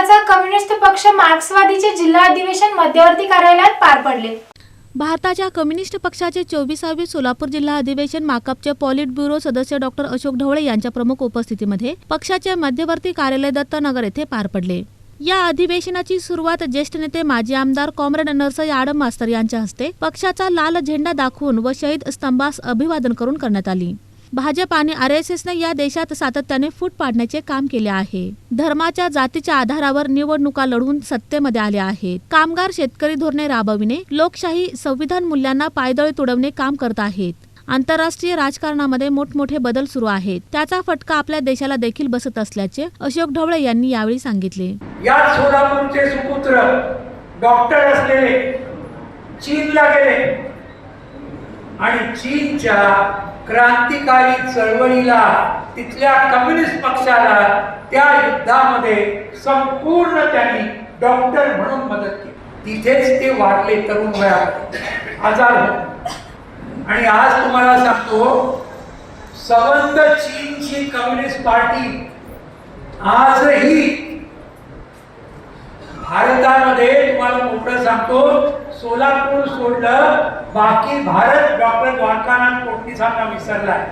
भारताचा कम्युनिस्ट पक्ष मार्क्सवादीचे जिल्हा अधिवेशन मध्यवर्ती कार्यालयात पार पडले. भारताच्या कम्युनिस्ट पक्षाचे चोवीसावे सोलापूर जिल्हा अधिवेशन माकपचे पॉलिट ब्युरो सदस्य डॉक्टर अशोक ढवळे यांच्या प्रमुख उपस्थितीमध्ये पक्षाचे मध्यवर्ती कार्यालय दत्तनगर येथे पार पडले. या अधिवेशनाची सुरुवात ज्येष्ठ नेते माजी आमदार कॉम्रेड नरसई आडम मास्तर यांच्या हस्ते पक्षाचा लाल झेंडा दाखवून व शहीद स्तंभास अभिवादन करून करण्यात आली. भाजप आणि आर एस एसने या देशात सातत्याने फूट पाडण्याचे काम केले आहे. धर्माच्या जातीच्या आधारावर निवडणुका लढवून सत्तेमध्ये आले आहेत. कामगार शेतकरी धोरणे राबविणे लोकशाही संविधान मूल्यांना पायदळी तुडवणे काम करत आहेत. आंतरराष्ट्रीय राजकारणामध्ये मोठमोठे बदल सुरू आहेत. त्याचा फटका आपल्या देशाला देखील बसत असल्याचे अशोक ढवळे यांनी यावेळी सांगितले. या सोलापूरचे सुपुत्र डॉक्टर असलेले चीनला गेले. आणि चीनच्या क्रांतिकारी चळवळीला तिथल्या कम्युनिस्ट पक्षाला त्या युद्धामध्ये संपूर्ण त्यांनी डॉक्टर म्हणून मदत केली. तिथेच ते वारले तरुण वयात आजार आणि आज तुम्हाला सांगतो संबंध चीनची कम्युनिस्ट पार्टी आजही भारतामध्ये तुम्हाला मोकळं सांगतो. सोलापूर सोडलं. बाकी भारत डॉक्टर द्वारकानाथ कोटणीसांना विसरलाय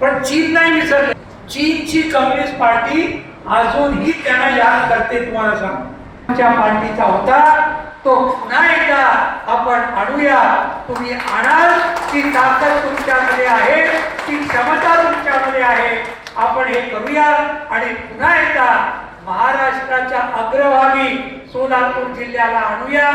पण चीन नाही विसरलं चीनची कम्युनिस्ट पार्टी अजूनही त्यांना याद करते तुम्हाला सांगतो. पार्टीचा होता. तो पुन्हा एकदा आपण आणूया. तुम्ही आणाल ती ताकद तुमच्यामध्ये आहे. ती क्षमता तुमच्यामध्ये आहे. आपण हे करूया आणि पुन्हा एकदा महाराष्ट्राच्या अग्रभागी सोलापूर जिल्ह्याला आणूया.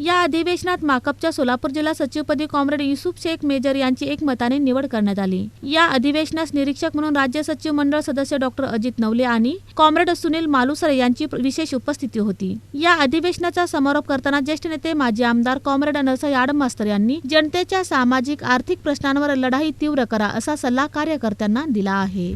या अधिवेशनात माकपच्या सोलापूर जिल्हा सचिवपदी कॉम्रेड युसुफ शेख मेजर यांची एकमताने निवड करण्यात आली. या अधिवेशनास निरीक्षक म्हणून राज्य सचिव मंडळ सदस्य डॉक्टर अजित नवले आणि कॉम्रेड सुनील मालुसर यांची विशेष उपस्थिती होती. या अधिवेशनाचा समारोप करताना ज्येष्ठ नेते माजी आमदार कॉम्रेड नरसई आडम यांनी जनतेच्या सामाजिक आर्थिक प्रश्नांवर लढाई तीव्र करा असा सल्ला कार्यकर्त्यांना दिला आहे.